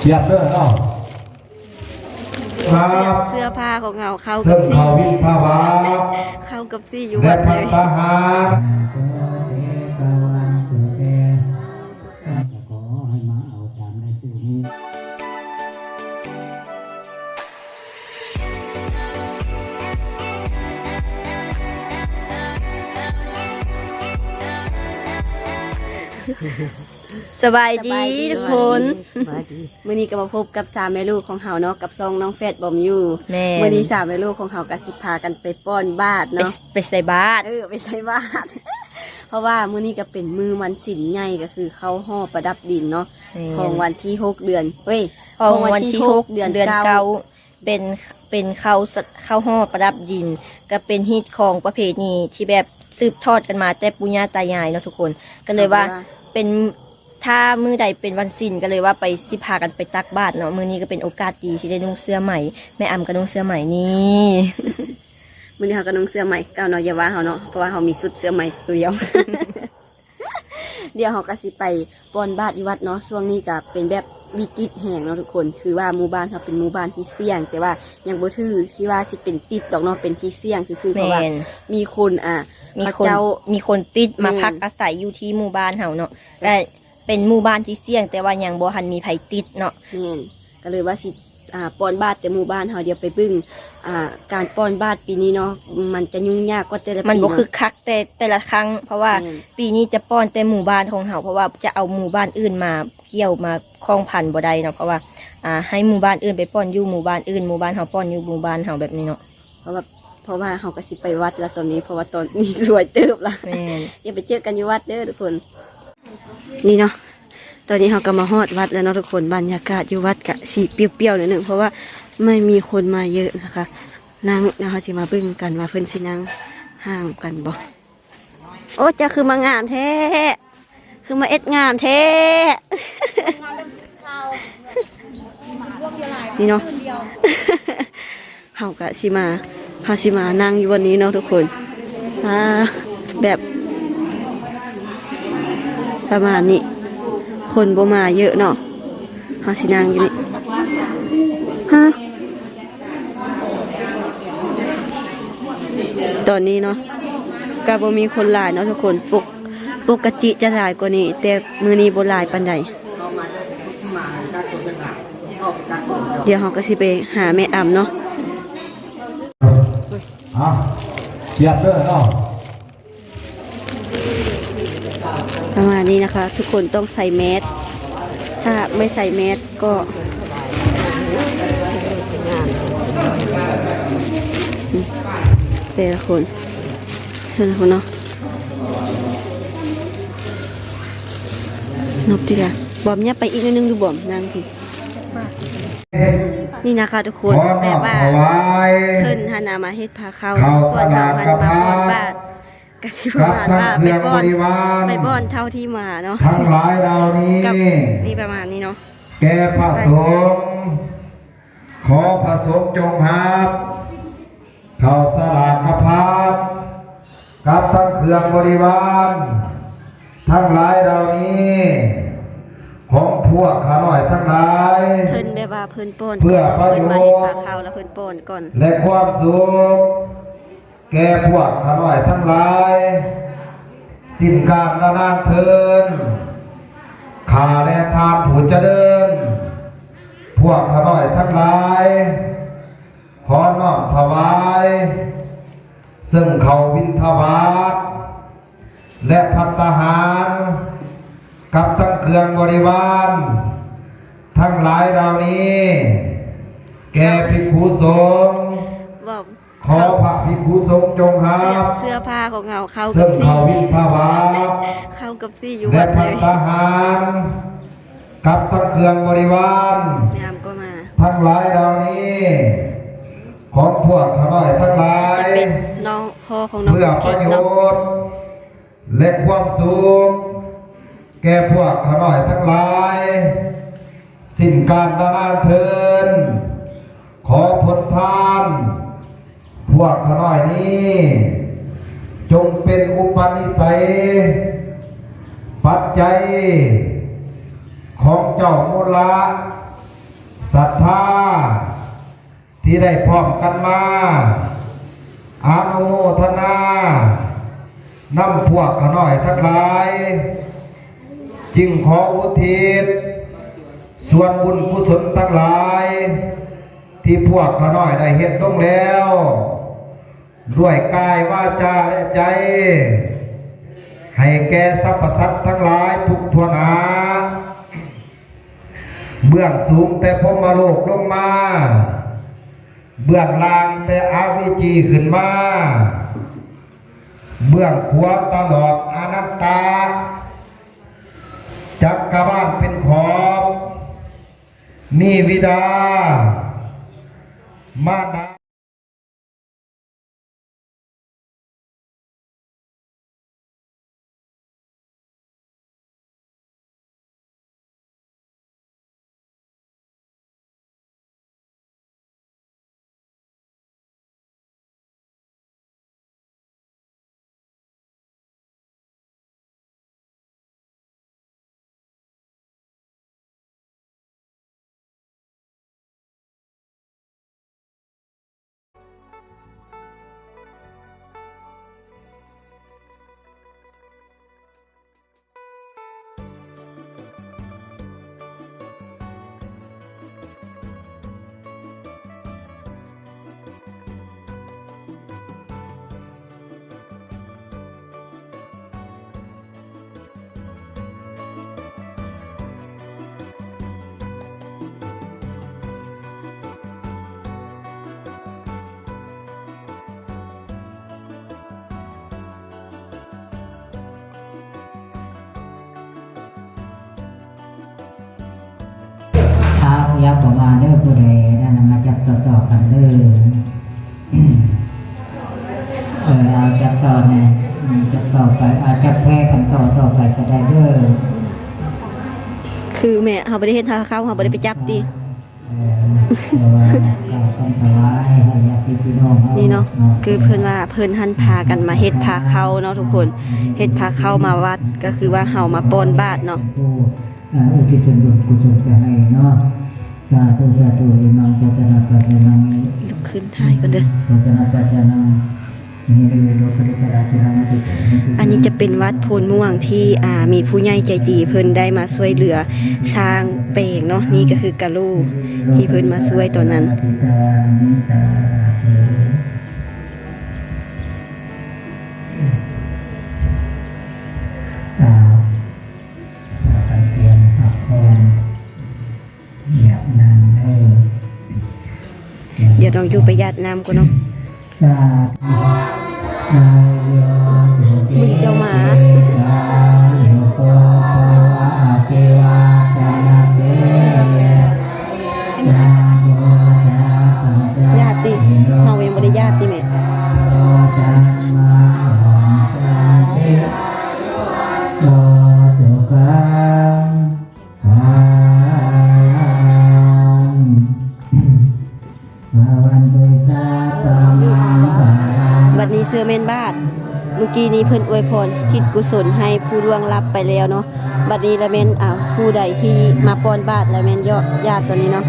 เทียบเด้อเนาะครับเสื้อผ้าของเราเข้ากัเส้บนสีเขาวินพาบาเข้ากับสีอยู่และวัดพัเลนยทหาร สบายดีทุกคนสบายดีมื่อนี้ก็มาพบกับสามแม่ลูกของเฮาเนาะกับซองน้องแฟดบอมอยู่แม่มื่อนี้สามแม่ลูกของเฮากะสิพากันไปป้อนบาทไปเนาะไปใส่บาตรเออไปใส่บาทเพราะว่ามื้อนี้ก็เป็นมือวันศิลใหญ่ก็คือเข้าห่อประดับดินเนาะของวันที่หกเดือนเฮ้ยของวันที่หกเดือนเดือนเก้าเก้าเป็นเป็นข้าวสข้าวห่อประดับดิน ก็เป็นฮิตของประเพณีที่แบบสืบทอดกันมาแต่ปุญญาตายายเนาะทุกคน ก็เลยว่า เป็นถ้ามือใดเป็นวันสิ้นก็เลยว่าไปสิพากันไปตักบาตรเนาะมือนี้ก็เป็นโอกาสดีที่ได้นุ่งเสื้อใหม่แม่อำก็นุ่งเสื้อใหม่นี่มือนี้เขาก็นุ่งเสื้อใหม่ก้าเนาะอย่าว่าเขาเนาะเพราะว่าเขามีชุดเสื้อใหม่ตัวเดียวเดี๋ยวเขาก็สิไปปอนบาทอีวัดเนาะช่วงนี้ก็เป็นแบบ วิกฤตแห่งเนาะทุกคน คือว่าหมู่บ้านเฮาเป็นหมู่บ้านที่เสี่ยง แต่ว่ายังบ่ถือที่ว่าสิเป็นติดดอกเนาะเป็นที่เสี่ยงซื่อๆเพราะว่าแม่น มีคนอะมีพระคนเจ้า มีคนติดมาแม่น พักอาศัยอยู่ที่หมู่บ้านเฮาเนาะแต่เป็นหมู่บ้านที่เสี่ยง แต่ว่ายังบ่ทันมีไผติดเนาะ แม่นก็เลยว่าสิ อ่าป้อนบาทแต่หมู่บ้านเฮาเดี๋ยวไปเบึ้งอ่าการป้อนบาทปีนี้เนาะมันจะยุ่งยากกว่าแต่ละปีมันบ่เาะคือคักแต่แต่ละครั้ง เพราะว่าแม่น ปีนี้จะป้อนแต่หมู่บ้านของเฮาเพราะว่าจะเอาหมู่บ้านอื่นมาเกี่ยวมาคล้องพันบ่ได้เนาะเพราะว่าอ่าให้หมู่บ้านอื่นไปป้อนอยู่หมู่บ้านอื่นหมู่บ้านเฮาป้อนอยู่หมู่บ้านเฮาแบบนี้เนาะเพราะว่าเพราะว่าเฮาก็สิไปวัดแล้วตอนนี้เพราะว่าตอนนี้รวยเติบละ แม่น เดี๋ยวไปเจอกันอยู่วัดเด้อทุกคน นี่เนาะ ตอนนี้เฮาก็มาฮอดวัดแล้วเนาะทุกคนบรรยากาศอยู่วัดกะสีเปรี้ยวๆหน่อยหนึงเพราะว่าไม่มีคนมาเยอะนะคะนั่งนะคะสิมาบิ่งกันว่าเพิ่นสินั่งห่างกันบ่โอ้จะคือมางามแท้คือมาเอ็ดงามแท้นี่เนาะเฮากะสิมาเฮาสิมานั่งอยู่วันนี้เนาะทุกคนอ่าแบบประมาณนี้ คนบ่มาเยอะเนาะเฮาสินั่งอยู่นี่ฮะตอนนี้เนาะก็บ่มีคนหลายเนาะทุกคนปกปกติจะหลายกว่านี้ แต่มือนี้บ่หลายปานใดเดี๋ยวเราก็สิไปหาแม่อ่ำเนาะเอาเทียบเด้อเนาะ ประมาณนี้นะคะ ทุกคนต้องใส่แมสถ้าไม่ใส่แมสก็แต่ละคนแต่ละคนเนาะนบดีกว่าบอมเนี่ยไปอีกนิดนึงดูบอมนั่งทีนี่นะคะทุกคนแบบมว่าถวายเพิ่นหานามาเฮ็ดพาเข้าส่วนเราหันมาสนามป้อนกระพาบาท กะสิประมาณว่าไปป้อนกับทั้งเครื่องบริวารไปป้อนเท่าที่มาเนาะทั้งหลายเหล่านี้กับนี่ประมาณนี้เนาะแก่พระสงฆ์ขอพระสงฆ์จงหับเข้าสลากกพาดกับทั้งเครื่องบริวารทั้งหลายเหล่านี้ของพวกขาน้อยทั้งหลายเพิ่นแบบว่าเพิ่นป้อนเพื่อประเพิ่นโยชน์มาเฮ็ดพาเข้าแล้วเพิ่นป้อนก่อนและความสุข แก่พวกขาน้อยทั้งหลาย สิ้นการนานเทินขาและทานผู้เจริญพวกขาน้อยทั้งหลายขอน้อมถวาย ซึ่งเขาบินทบาทและพัตตาหาร กับทั้งเครื่องบริวาร ทั้งหลายเหล่านี้ แก่ภิกขุสงฆ์บอกขอพระ ภิกขุสงฆ์จงหับเสื้อผ้าของเราเข้ากัซึ่บงสีเขาวินทบาทเข้ากับสีอยู่และวัดเลพัยตหารกับทั้งเครื่องบริวารแม่อำก็มาทั้งหลายเหล่านี้ของพวกข้าน้อยทั้งหลายจะเป็นน้องพ่อของน้องเพื่อปเก่ระงโยเนาะชน์และความสุขแก่พวกข้าน้อยทั้งหลาย สิ้นการนานเทินขอผลทานพ วกข้าน้อยนี้ จงเป็นอุปนิสัย ปัจจัย ของเจ้ามูละที่ได้พร้อมกันมาอนุโมทนานำพวกขน้อยทั้งหลาย จึงขออุทิศส่วนบุญกุศลทั้งหลาย ที่พวกขน้อยได้เฮ็ดลงแล้ว ด้วยกายวาจาและใจ ให้แก่สรรพสัตว์ทั้งหลายทุกทวนาเบื้องสูงแต่พรมโลกลงมา เบื้องล่างแต่อาวิจีขึ้นมา เบื้องขวาตลอดอนัตตา จักกรวาลเป็นขอบมีวิดา มาดา เท้ายับประมาณเด้อผู้ใดนั่นน่ะมาจับต่อต่อๆกันเด้ออืมเออเอาจับต่อเนี่ยอืมจับต่อไปอาจับแพร่กันต่อต่อไปก็ได้เด้อคือแม่เฮาบ่ได้เฮ็ดทาเข้าเฮาบ่ได้ไปจับติเออแต่ว่าก็ต้องถวายให้ญาติพี่น้องเฮานี่เนาะคือเพิ่นว่าเพิ่นหันพากันมาเฮ็ดพาเข้าเนาะทุกคนเฮ็ดพาเข้ามาวัดก็คือว่าเฮามาปอนบาตรเนาะผู้อ่าอุทิศส่วนบุญกุศลจะให้เนาะ สาธุสาธุอิมังปัจจนาปัจจนังลุกขึ้นถ่ายก่อนเด้อปัจจนาปัจจนังนิริโลกริกราชนังติอันนี้จะเป็นวัดโพนม่วงที่อ่ามีผู้ใหญ่ใจดีเพิ่นได้มาช่วยเหลือสร้างเปลงเนาะนี่ก็คือกะลูที่เพิ่นมาช่วยตอนนั้น ยวเราอยู่ไปญาติน้ำก่อนเนาะสาธุนายโยสุเกมึงเจ้าหมา เสื้อแม่นบาทเมื่อกี้นี้เพิ่นอวยพรทิศกุศลให้ผู้ล่วงลับไปแล้วเนาะบัดนี้ละแม่นอ้าผู้ใดที่มาปอนบาทละแม่นยอดญาติตัวนี้เนาะ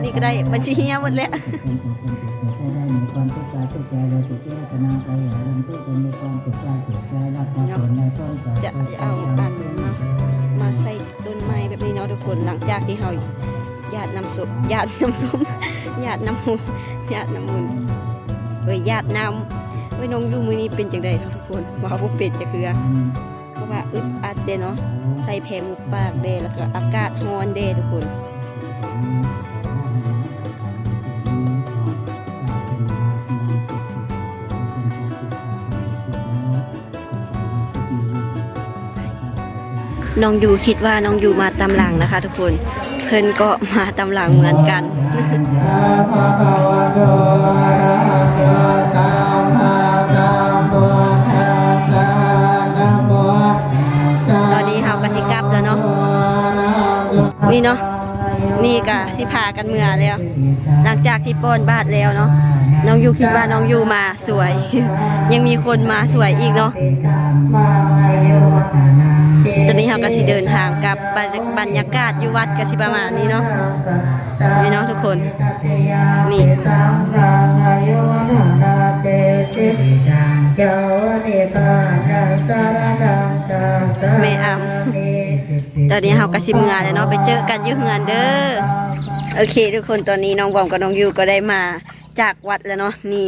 ตัวนี้ก็ได้บัญชีเฮียหมดแล้วความทุกข์กายทุกใจเราสุขที่จะนำไปหาลมทุกข์จนมีความสุขกายสุขใจรับความผลในต้นจะเอาอันมามาใส่ต้นไม้แบบนี้เนาะทุกคนหลังจากที่เราหยาดน้ำส้มหยาดน้ำส้มหยาดน้ำมูหยาดน้ำมูลเอ้ยหยาดน้ำเอ้ยน้องยูมือนี้เป็นจังไดทุกคนว่าบ่เป็นจะคือเพราะว่าอึดอัดเด้เนาะใส่แผงมุกปากเด้แล้วก็อากาศร้อนเด้ทุกคน น้องยูคิดว่าน้องยูมาตำหลังนะคะ ทุกคน เพิ่นก็มาตำหลังเหมือนกันตอนนี้เฮากะสิกลับแล้วเนาะนี่เนาะนี่กะสิพากันเมื่อแล้ว หลังจากที่ป้อนบาทแล้วเนาะน้องยูคิดว่าน้องยูมาสวย ยังมีคนมาสวยอีกเนาะ เราก็สิเดินทางกับบรรยากาศอยู่วัดก็สิประมาณนี้เนาะนี่เนาะทุกคน นี่แม่อำตอนนี้เราก็สิเมือแล้วเนาะไปเจอกันอยุ่งานเด้อโอเค ทุกคนตอนนี้น้องบอมกับน้องยูก็ได้มาจากวัดแล้วเนาะนี่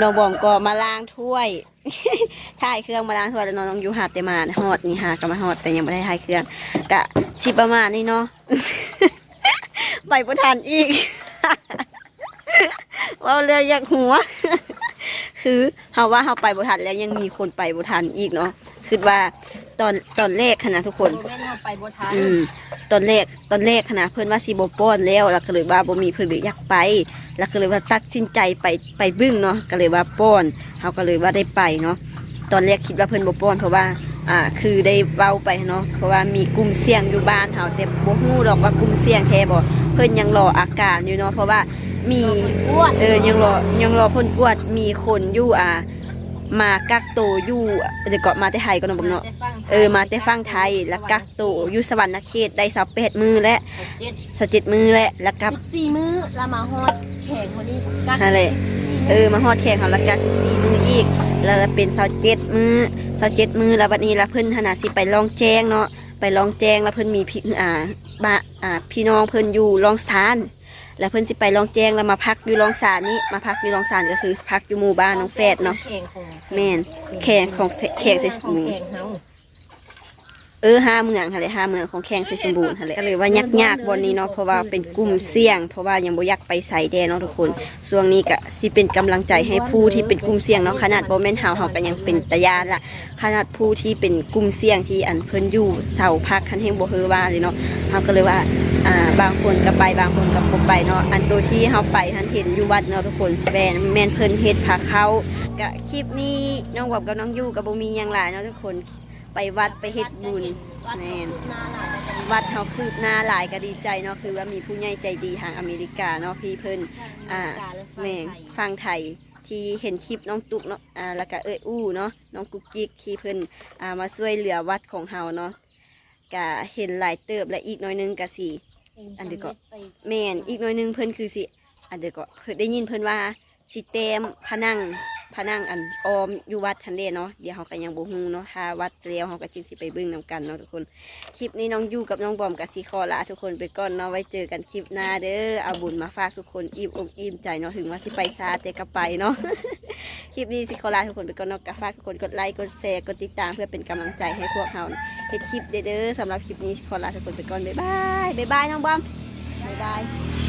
น้องบอมก็มาล้างถ้วย ถ่ายเครื่องมาล้างถ้วยแล้วนาะน้องยูหาดแต่มาหอดนี่หาก็มาหอดแต่ยังไม่ได้ถ่ายเครื่องกะสิประมาณนี้เนาะ ไปบ่ทันอีก ว่าเรืออยากหัว คือเฮาว่าเฮาไปบุทันแล้วยังมีคนไปบุทันอีกเนาะ คือว่าตอนตอนแรกขนาดทุกคนแม่นเอาไปบ่ทันอืมตอนแรกตอนแรกขนาดเพื่อนว่าสีบป้อนแล้วแล้วก็เลยว่าบ่มีเพื่อนหรืออยากไป แล้วก็เลยว่าตัดสินใจไปไปบึ้งเนาะก็เลยว่าป้อนเขาก็เลยว่าได้ไปเนาะตอนแรกคิดว่าเพื่อนบ่ป้อนเพราะว่าอ่าคือได้เว้าไปเนาะเพราะว่ามีกลุ่มเสี่ยงอยู่บ้านเฮาแต่บ่ฮู้ดอกว่ากลุ่มเสี่ยงแท้บ่เพิ่นยังรออาการอยู่เนาะเพราะว่ามีเออยังรอยังรอผลกวดมีคนอยู่อ่า มากักตัวอยู่เดี๋ยวก็มาแต่ไทยก็เนาะบ่เนาะ เออมาแต่ฟังไทยแล้วกักตัวอยู่สวรรณเขตได้สับเป็ดมือและเจ็ดสเจ็ดมือและแล้วกับสิบสี่มื้อละมาฮอดแข่งวันนี้กักอะไรเออมาฮอดแข่งเขาแล้วกักสี่มืออีก แล้วเป็นสเจ็ดมือสเจ็ดมือแล้วบัดนี้แล้วเพิ่นขนาดสิไปลองแจ้งเนาะไปลองแจ้งแล้วเพิ่นมีพี่อ่าบ้าอ่าพี่น้องเพิ่นอยู่ลองซาน แล้วเพิ่นสิไปลองแจ้งแล้วมาพักอยู่ลองซานนี้มาพักอยู่ลองซานก็คือพักอยู่หมู่บ้านน้องแฟดเนาะแข่งของแม่นแข่งของแข่งใส่ขสองมู แข่งเฮาเออห้าเมืองค่ะเลยห้าเมืองของแข่งใส่สมบูรณ์ค่ะเลยก็เลยว่ายักยากๆบนนี้เนาะเพราะว่าเป็นกลุ่มเสี่ยง เพราะว่ายังบ่อยากไปใส่แดนเนาะทุกคนช่วงนี้ก็สิเป็นกำลังใจให้ผู้ที่เป็นกลุ่มเสี่ยงเนาะขนาดบ่แม่นเฮาเฮาก็ยังเป็นตะยานละขนาดผู้ที่เป็นกลุ่มเสี่ยงที่อันเพิ่นอยู่เสาพักคันเฮงบ่เฮอว่าเลยเนาะเฮาก็เลยว่าอ่าบางคนก็ไปบางคนก็บ่ไปเนาะอันตัวที่เฮาไปทันเห็นอยู่วัดเนาะทุกคนแม่นแม่นเพิ่นเฮ็ดพาเขากะคลิปนี้น้องบอบกับน้องยู่ก็บ่มีหยังหลายเนาะทุกคน ไปวัดไปเฮ็ดบุญแม่นวัดเขาคืบหน้าหลายก็ดีใจเนาะคือว่ามีผู้ใหญ่ใจดีทางอเมริกาเนาะพี่เพิ่นอ่าแม่งฟังไทยที่เห็นคลิปน้องตุกเนาะอ่าแล้วก็เอ้ยอู้เนาะน้องกุ๊กกิ๊กที่เพิ่นอ่ามาช่วยเหลือวัดของเฮาเนาะก็เห็นหลายเติบและอีกหน้อยหนึงก็สิอันเดียวก็แม่นอีกหน้อยหนึงเพิ่นคือสิอันเดียวก็เพิ่นได้ยินเพิ่นว่าสิเต็มพนัง พนังอันออมอยู่วัดทันเดเนาะเดี๋ยวเฮาก็ยังบ่ฮู้เนาะถ้าวัดแล้วเฮาก็จึงสิไปเบิ่งนํกันเนาะทุกคน คลิปนี้น้องยูกับน้องบอมกับซีคอลาทุกคนไปก่อนเนาะไว้เจอกันคลิปหน้าเด้อเอาบุญมาฝากทุกคนอิ่มอกอิ่มใจเนาะถึงว่าสิไปซาแต่ก็ไปเนาะคลิปนี้ซีคอลาทุกคนไปก่อนเนาะก็ฝากทุกคนกดไลค์กดแชร์กดติดตามเพื่อเป็นกำลังใจให้พวกเราเฮ็ดคลิปเด้อสำหรับคลิปนี้ซีคอลาทุกคนไปก่อนบ๊ายบายบ๊ายบายน้องบอมบ๊ายบาย